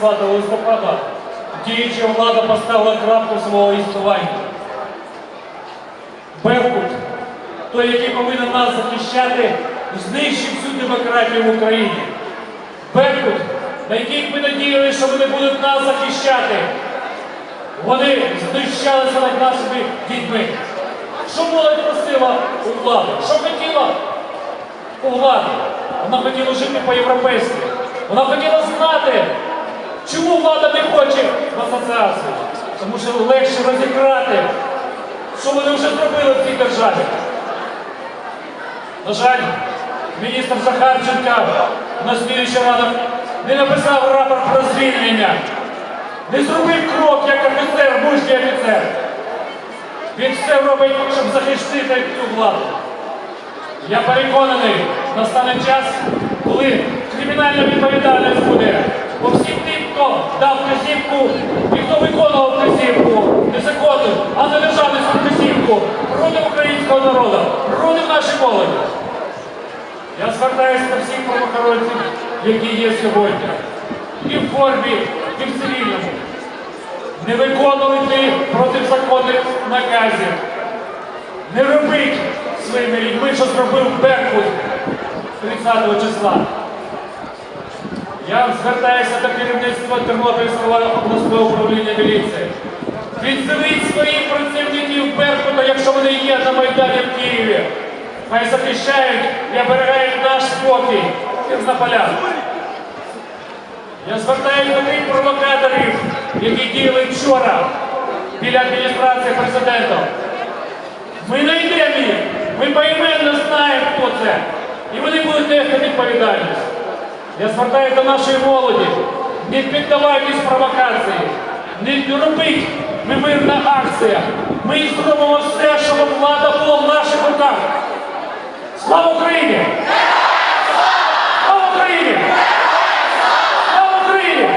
30 листопада діюча влада поставила крапку свого існування. Беркут, той, який повинен нас захищати, знищив всю демократію в Україні. Беркут, на яких ми надіялися, що вони будуть нас захищати. Вони знущалися над нашими дітьми. Що молодь просила у влади? Що хотіла у влади? Вона хотіла жити по-європейськи. Вона хотіла знати, чому влада не хоче в асоціацію. Тому що легше розіграти, що вони вже зробили в цій державі. На жаль, міністр Захарченка на слідуючий ранок не написав рапорт про звільнення, не зробив крок як офіцер, мужній офіцер. Він все робить, щоб захистити цю владу. Я переконаний, настане час, коли кримінальна відповідальність і хто виконував вказівку, не законну, а не державницьку вказівку проти українського народу, проти нашої молоді. Я звертаюся до всіх правоохоронців, які є сьогодні, і в формі, і в цивільному. Не виконуйте протизаконних наказів. Не робіть своїми людьми, що зробив Беркут 30 числа. Я звертаюся до керівництва Тернопільського обласного управління міліції. Відзовіть своїх працівників Беркута, якщо вони є на Майдані в Києві. Хай захищають і оберігають наш спокій. Тернополян. Я звертаюся до тих провокаторів, які діяли вчора біля адміністрації президента. Ми знайдемо їх, ми поіменно знаємо, хто це. І вони будуть нести відповідальність. Я звертаюся до нашої молоді не піддавайтесь провокації, не робіть немирна акція. Ми зробимо все, щоб влада була в наших руках. Слава Україні! Слава Україні! Слава Україні!